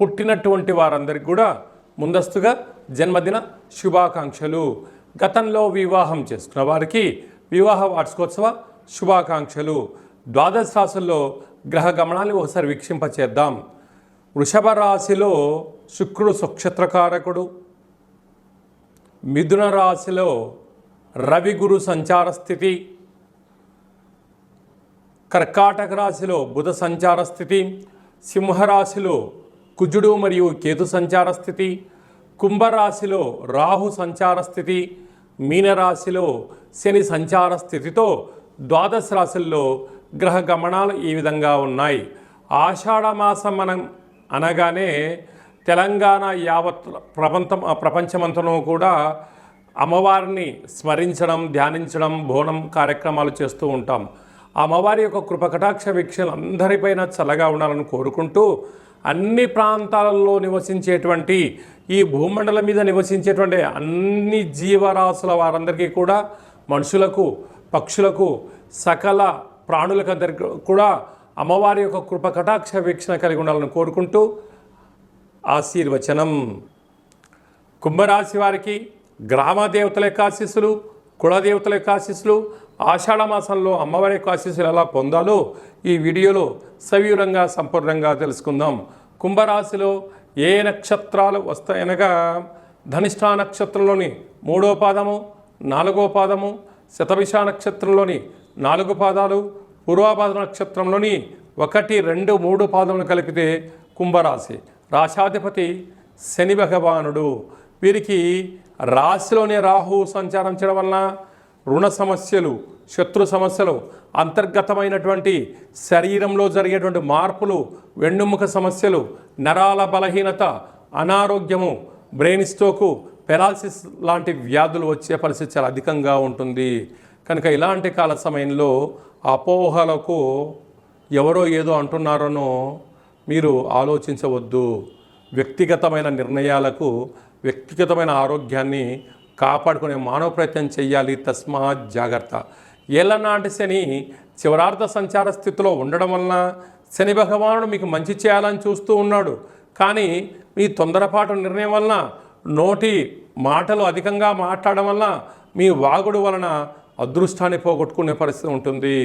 పుట్టినటువంటి వారందరికీ కూడా ముందస్తుగా జన్మదిన శుభాకాంక్షలు. గతంలో వివాహం చేసుకున్న వారికి వివాహ వార్షికోత్సవ శుభాకాంక్షలు. ద్వాదశ రాశుల్లో గ్రహ గమనాన్ని ఒకసారి వీక్షింపచేద్దాం. వృషభ రాశిలో శుక్రుడు సుక్షత్రకారకుడు మిథున రాశిలో రవి గురు సంచార స్థితి. కర్కాటక రాశిలో బుధ సంచార స్థితి. సింహరాశిలో కుజుడు మరియు కేతు సంచార స్థితి కుంభరాశిలో రాహు సంచార స్థితి మీనరాశిలో శని సంచార స్థితితో ద్వాదశ రాశుల్లో గ్రహ గమనాలు ఈ విధంగా ఉన్నాయి. ఆషాఢమాసం మనం అనగానే తెలంగాణ యావత్ ప్రపంచం ప్రపంచమంతను కూడా అమ్మవారిని స్మరించడం ధ్యానించడం బోనం కార్యక్రమాలు చేస్తూ ఉంటాం. ఆ అమ్మవారి యొక్క కృపకటాక్ష వీక్షలు అందరిపైన చల్లగా ఉండాలని కోరుకుంటూ అన్ని ప్రాంతాలలో నివసించేటువంటి ఈ భూమండలం మీద నివసించేటువంటి అన్ని జీవరాశుల వారందరికీ కూడా మనుషులకు పక్షులకు సకల ప్రాణులకందరికీ కూడా అమ్మవారి యొక్క కృప కటాక్ష వీక్షణ కలిగి ఉండాలని కోరుకుంటూ ఆశీర్వచనం. కుంభరాశి వారికి గ్రామ దేవతల యొక్క ఆశీస్సులు కులదేవతల యొక్క ఆశీస్సులు ఆషాఢ మాసంలో అమ్మవారి యొక్క ఆశీస్సులు ఎలా పొందాలో ఈ వీడియోలో సవివరంగా సంపూర్ణంగా తెలుసుకుందాం. కుంభరాశిలో ఏ నక్షత్రాలు వస్తాయనగా ధనిష్ఠా నక్షత్రంలోని మూడో పాదము నాలుగో పాదము శతభిష నక్షత్రంలోని నాలుగు పాదాలు పూర్వాపాద నక్షత్రంలోని ఒకటి రెండు మూడు పాదములు కలిపితే కుంభరాశి. రాశాధిపతి శని భగవానుడు. వీరికి రాశిలోనే రాహు సంచారం చేయడం వలన రుణ సమస్యలు శత్రు సమస్యలు అంతర్గతమైనటువంటి శరీరంలో జరిగేటువంటి మార్పులు వెన్నుముక సమస్యలు నరాల బలహీనత అనారోగ్యము బ్రెయిన్ స్ట్రోకు పెరాలసిస్ లాంటి వ్యాధులు వచ్చే పరిస్థితి చాలా అధికంగా ఉంటుంది. కనుక ఇలాంటి కాల సమయంలో అపోహలకు ఎవరో ఏదో అంటున్నారనో మీరు ఆలోచించవద్దు. వ్యక్తిగతమైన నిర్ణయాలకు వ్యక్తిగతమైన ఆరోగ్యాన్ని కాపాడుకునే మానవ ప్రయత్నం చేయాలి. తస్మాత్ జాగ్రత్త. ఏళ్ళనాటి శని చివరార్థ సంచార స్థితిలో ఉండడం వలన శని భగవానుడు మీకు మంచి చేయాలని చూస్తూ ఉన్నాడు. కానీ మీ తొందరపాటు నిర్ణయం వలన నోటి మాటలు అధికంగా మాట్లాడడం వలన మీ వాగుడు వలన అదృష్టాన్ని పోగొట్టుకునే పరిస్థితి ఉంటుంది.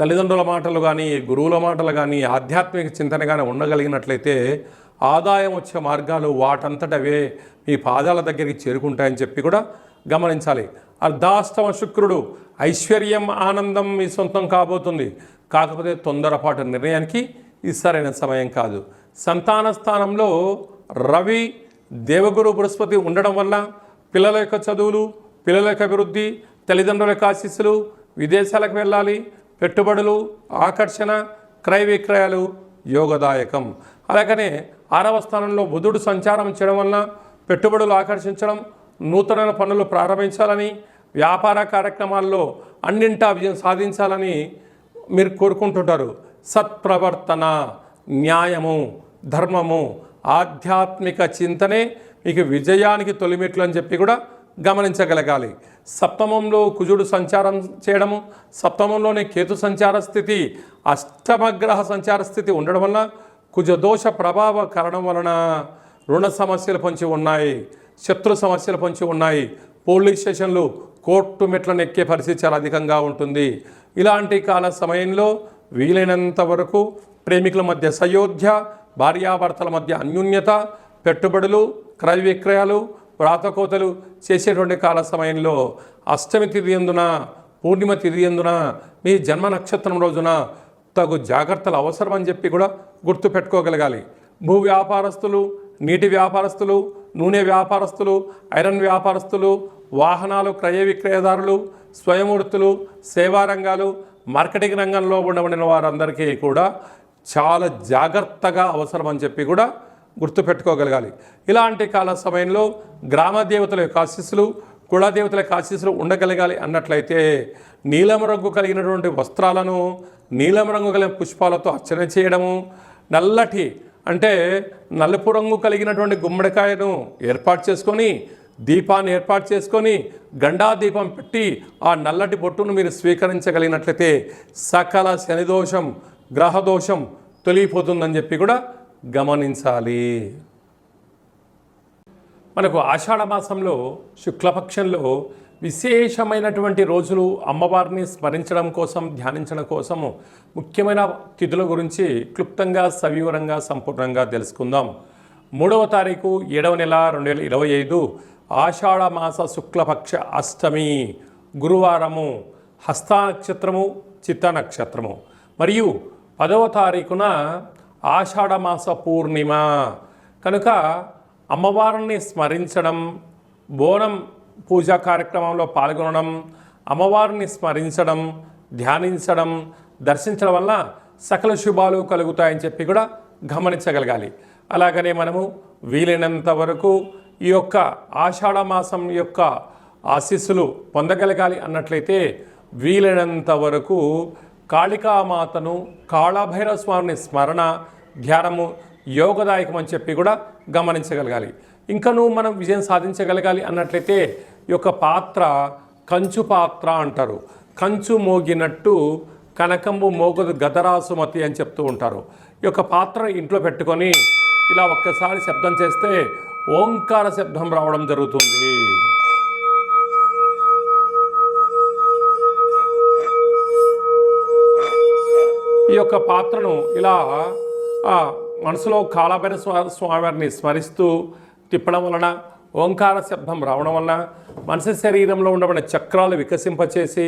తల్లిదండ్రుల మాటలు కానీ గురువుల మాటలు కానీ ఆధ్యాత్మిక చింతన కానీ ఉండగలిగినట్లయితే ఆదాయం వచ్చే మార్గాలు వాటంతటవే మీ పాదాల దగ్గరికి చేరుకుంటాయని చెప్పి కూడా గమనించాలి. అర్ధాష్టమ శుక్రుడు. ఐశ్వర్యం ఆనందం మీ సొంతం కాబోతుంది. కాకపోతే తొందరపాటు నిర్ణయానికి ఇది సరైన సమయం కాదు. సంతాన స్థానంలో రవి దేవగురు బృహస్పతి ఉండడం వల్ల పిల్లల యొక్క చదువులు పిల్లల యొక్క అభివృద్ధి తల్లిదండ్రుల యొక్క ఆశీస్సులు విదేశాలకు వెళ్ళాలి పెట్టుబడులు ఆకర్షణ క్రయ విక్రయాలు యోగదాయకం. అలాగనే ఆరవ స్థానంలో బుధుడు సంచారం చేయడం వలన పెట్టుబడులు ఆకర్షించడం నూతన పనులు ప్రారంభించాలని వ్యాపార కార్యక్రమాల్లో అన్నింటా విజయం సాధించాలని మీరు కోరుకుంటుంటారు. సత్ప్రవర్తన న్యాయము ధర్మము ఆధ్యాత్మిక చింతనే మీకు విజయానికి తొలిమెట్లు అని చెప్పి కూడా గమనించగలగాలి. సప్తమంలో కుజుడు సంచారం చేయడము సప్తమంలోనే కేతు సంచార స్థితి అష్టమగ్రహ సంచార స్థితి ఉండడం వలన కుజదోష ప్రభావ కారణం వలన రుణ సమస్యలు పొంచి ఉన్నాయి. శత్రు సమస్యలు పొంచి ఉన్నాయి. పోలీస్ స్టేషన్లు కోర్టు మెట్లను ఎక్కే పరిస్థితి చాలా అధికంగా ఉంటుంది. ఇలాంటి కాల సమయంలో వీలైనంత వరకు ప్రేమికుల మధ్య సయోధ్య భార్యాభర్తల మధ్య అన్యోన్యత పెట్టుబడులు క్రయ విక్రయాలు వ్రాతకోతలు చేసేటువంటి కాల సమయంలో అష్టమి తిథి ఎందున పూర్ణిమ తిథి ఎందున మీ జన్మ నక్షత్రం రోజున తగు జాగ్రత్తలు అవసరం అని చెప్పి కూడా గుర్తు పెట్టుకోగలగాలి భూ వ్యాపారస్తులు నీటి వ్యాపారస్తులు నూనె వ్యాపారస్తులు ఐరన్ వ్యాపారస్తులు వాహనాలు క్రయ విక్రయదారులు స్వయంవృత్తులు సేవా రంగాలు మార్కెటింగ్ రంగంలో ఉండబడిన వారందరికీ కూడా చాలా జాగ్రత్తగా అవసరం అని చెప్పి కూడా గుర్తుపెట్టుకోగలగాలి. ఇలాంటి కాల సమయంలో గ్రామ దేవతల యొక్క ఆశీస్సులు కులదేవతల యొక్క ఆశీస్సులు ఉండగలగాలి అన్నట్లయితే నీలం రంగు కలిగినటువంటి వస్త్రాలను నీలం రంగు కలిగిన పుష్పాలతో అర్చన చేయడము నల్లటి అంటే నలుపు రంగు కలిగినటువంటి గుమ్మడికాయను ఏర్పాటు చేసుకొని దీపాన్ని ఏర్పాటు చేసుకొని గండా దీపం పెట్టి ఆ నల్లటి బొట్టును మీరు స్వీకరించగలిగినట్లయితే సకల శనిదోషం గ్రహదోషం తొలగిపోతుందని చెప్పి కూడా గమనించాలి. మనకు ఆషాఢ మాసంలో శుక్లపక్షంలో విశేషమైనటువంటి రోజులు అమ్మవారిని స్మరించడం కోసం ధ్యానించడం కోసం ముఖ్యమైన తిథుల గురించి క్లుప్తంగా సవివరంగా సంపూర్ణంగా తెలుసుకుందాం. మూడవ తారీఖు ఏడవ నెల రెండు వేల ఇరవై ఐదు ఆషాఢమాస శుక్లపక్ష అష్టమి గురువారము హస్త నక్షత్రము చిత్త నక్షత్రము. మరియు పదవ తారీఖున ఆషాఢమాస పూర్ణిమ. కనుక అమ్మవారిని స్మరించడం బోనం పూజా కార్యక్రమంలో పాల్గొనడం అమ్మవారిని స్మరించడం ధ్యానించడం దర్శించడం వల్ల సకల శుభాలు కలుగుతాయని చెప్పి కూడా గమనించగలగాలి. అలాగనే మనము వీలైనంత వరకు ఈ యొక్క ఆషాఢ మాసం యొక్క ఆశీస్సులు పొందగలగాలి అన్నట్లయితే వీలైనంత వరకు కాళికామాతను కాళభైరవ స్వామిని స్మరణ ధ్యానము యోగదాయకం అని చెప్పి కూడా గమనించగలగాలి. ఇంకనూ మనం విజయం సాధించగలగాలి అన్నట్లయితే ఈ యొక్క పాత్ర కంచు పాత్ర అంటారు. కంచు మోగినట్టు కనకంబు మోగదు గదరాసుమతి అని చెప్తూ ఉంటారు. ఈ యొక్క పాత్ర ఇంట్లో పెట్టుకొని ఇలా ఒక్కసారి శబ్దం చేస్తే ఓంకార శబ్దం రావడం జరుగుతుంది. ఈ యొక్క పాత్రను ఇలా మనసులో కాలభైర స్వా స్వామివారిని స్మరిస్తూ తిప్పడం వలన ఓంకార శబ్దం రావడం వలన మనిషి శరీరంలో ఉండబడిన చక్రాలు వికసింపచేసి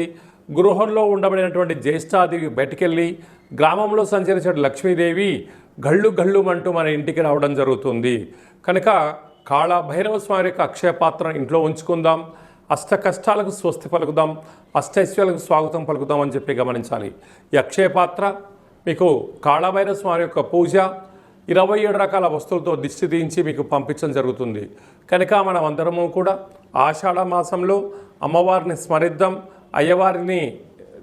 గృహంలో ఉండబడినటువంటి జ్యేష్ఠాదేవి బయటికెళ్ళి గ్రామంలో సంచరించిన లక్ష్మీదేవి గళ్ళు గళ్ళు అంటూ మన ఇంటికి రావడం జరుగుతుంది. కనుక కాళభైరవ స్వామి యొక్క అక్షయ పాత్రను ఇంట్లో ఉంచుకుందాం అష్ట కష్టాలకు స్వస్తి పలుకుదాం అష్టైశ్వర్యాలకు స్వాగతం పలుకుదాం అని చెప్పి గమనించాలి. ఈ అక్షయ పాత్ర మీకు కాళభైరవ స్వామి యొక్క పూజ ఇరవై ఏడు రకాల వస్తువులతో దిష్టి తీయించి మీకు పంపించడం జరుగుతుంది. కనుక మనం అందరము కూడా ఆషాఢ మాసంలో అమ్మవారిని స్మరిద్దాం అయ్యవారిని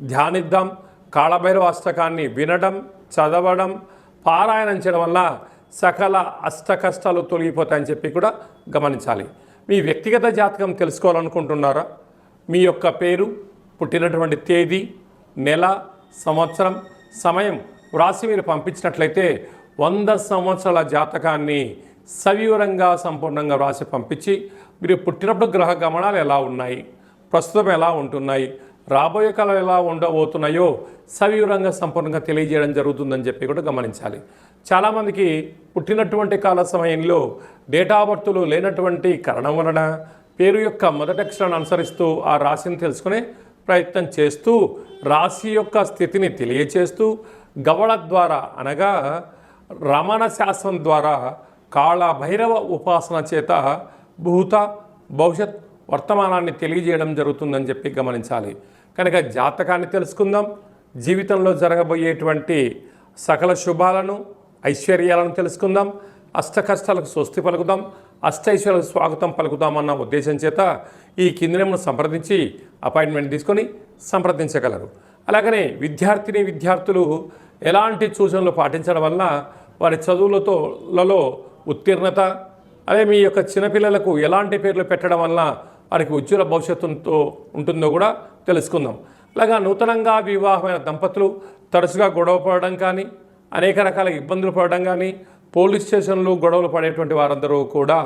ధ్యానిద్దాం కాళభైరవ అష్టకాన్ని వినడం చదవడం పారాయణం చేయడం వల్ల సకల అష్ట కష్టాలు తొలగిపోతాయని చెప్పి కూడా గమనించాలి. మీ వ్యక్తిగత జాతకం తెలుసుకోవాలనుకుంటున్నారా? మీ యొక్క పేరు పుట్టినటువంటి తేదీ నెల సంవత్సరం సమయం వ్రాసి మీరు పంపించినట్లయితే వంద సంవత్సరాల జాతకాన్ని సవివరంగా సంపూర్ణంగా వ్రాసి పంపించి మీరు పుట్టినప్పుడు గ్రహ గమనాలు ఎలా ఉన్నాయి? ప్రస్తుతం ఎలా ఉంటున్నాయి? రాబోయే కాలం ఎలా ఉండబోతున్నాయో సవివరంగా సంపూర్ణంగా తెలియజేయడం జరుగుతుందని చెప్పి కూడా గమనించాలి. చాలామందికి పుట్టినటువంటి కాల సమయంలో డేటా బర్తులు లేనటువంటి కారణం వలన పేరు యొక్క మొదటి అక్షరాన్ని అనుసరిస్తూ ఆ రాశిని తెలుసుకునే ప్రయత్నం చేస్తూ రాశి యొక్క స్థితిని తెలియచేస్తూ గవళ ద్వారా అనగా రమణ శాస్త్రం ద్వారా కాళ భైరవ ఉపాసన చేత భూత భవిష్యత్ వర్తమానాన్ని తెలియజేయడం జరుగుతుందని చెప్పి గమనించాలి. కనుక జాతకాన్ని తెలుసుకుందాం. జీవితంలో జరగబోయేటువంటి సకల శుభాలను ఐశ్వర్యాలను తెలుసుకుందాం. అష్ట కష్టాలకు స్వస్తి పలుకుదాం. అష్టైశ్వర్యాలకు స్వాగతం పలుకుదామన్న ఉద్దేశం చేత ఈ కిందనమును సంప్రదించి అపాయింట్మెంట్ తీసుకొని సంప్రదించగలరు. అలాగనే విద్యార్థిని విద్యార్థులు ఎలాంటి సూచనలు పాటించడం వల్ల వారి చదువులతో లలో ఉత్తీర్ణత అదే మీ యొక్క చిన్నపిల్లలకు ఎలాంటి పేర్లు పెట్టడం వల్ల వారికి ఉజ్వల భవిష్యత్తుతో ఉంటుందో కూడా తెలుసుకుందాం. అలాగా నూతనంగా వివాహమైన దంపతులు తరచుగా గొడవ పడడం కానీ అనేక రకాల ఇబ్బందులు పడడం కానీ పోలీస్ స్టేషన్లు గొడవలు పడేటువంటి వారందరూ కూడా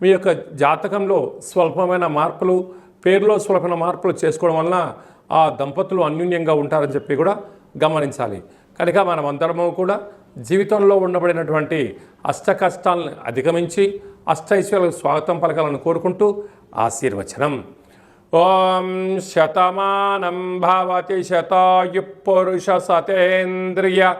మీ యొక్క జాతకంలో స్వల్పమైన మార్పులు పేరులో స్వల్పమైన మార్పులు చేసుకోవడం వలన ఆ దంపతులు అన్యూన్యంగా ఉంటారని చెప్పి కూడా గమనించాలి. కనుక మనం అందరము కూడా జీవితంలో ఉండబడినటువంటి అష్ట కష్టాలను అధిగమించి అష్టైశ్వర్యాలకు స్వాగతం పలకాలని కోరుకుంటూ ఆశీర్వచనం. ఓం శతమానం భవతి శతాయు పురుష సతేంద్రియ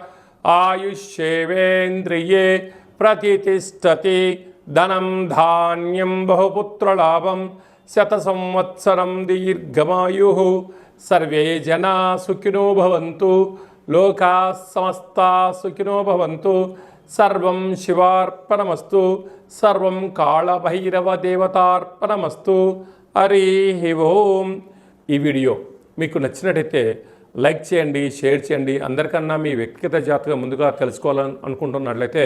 ఆయుష్యేవేంద్రియే ప్రతిష్టతి ధనం ధాన్యం బహుపుత్రలాభం శత సంవత్సరం దీర్ఘమాయు. సర్వే జనా సుఖినో భవంతు. లోకా సమస్తా సుఖినో భవంతు. సర్వం శివార్పణమస్తు. సర్వం కాళభైరవ దేవతార్పణమస్తు. హరి ఓం. ఈ వీడియో మీకు నచ్చినట్టయితే లైక్ చేయండి షేర్ చేయండి. అందరికన్నా మీ వ్యక్తిగత జాతకం ముందుగా తెలుసుకోవాలని అనుకుంటున్నట్లయితే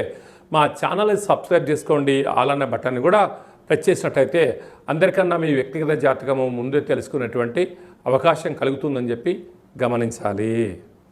మా ఛానల్ని సబ్స్క్రైబ్ చేసుకోండి. ఆలన్న బటన్ కూడా ప్రెస్ చేసినట్టయితే అందరికన్నా మీ వ్యక్తిగత జాతకము ముందే తెలుసుకునేటువంటి అవకాశం కలుగుతుందని చెప్పి గమనించాలి.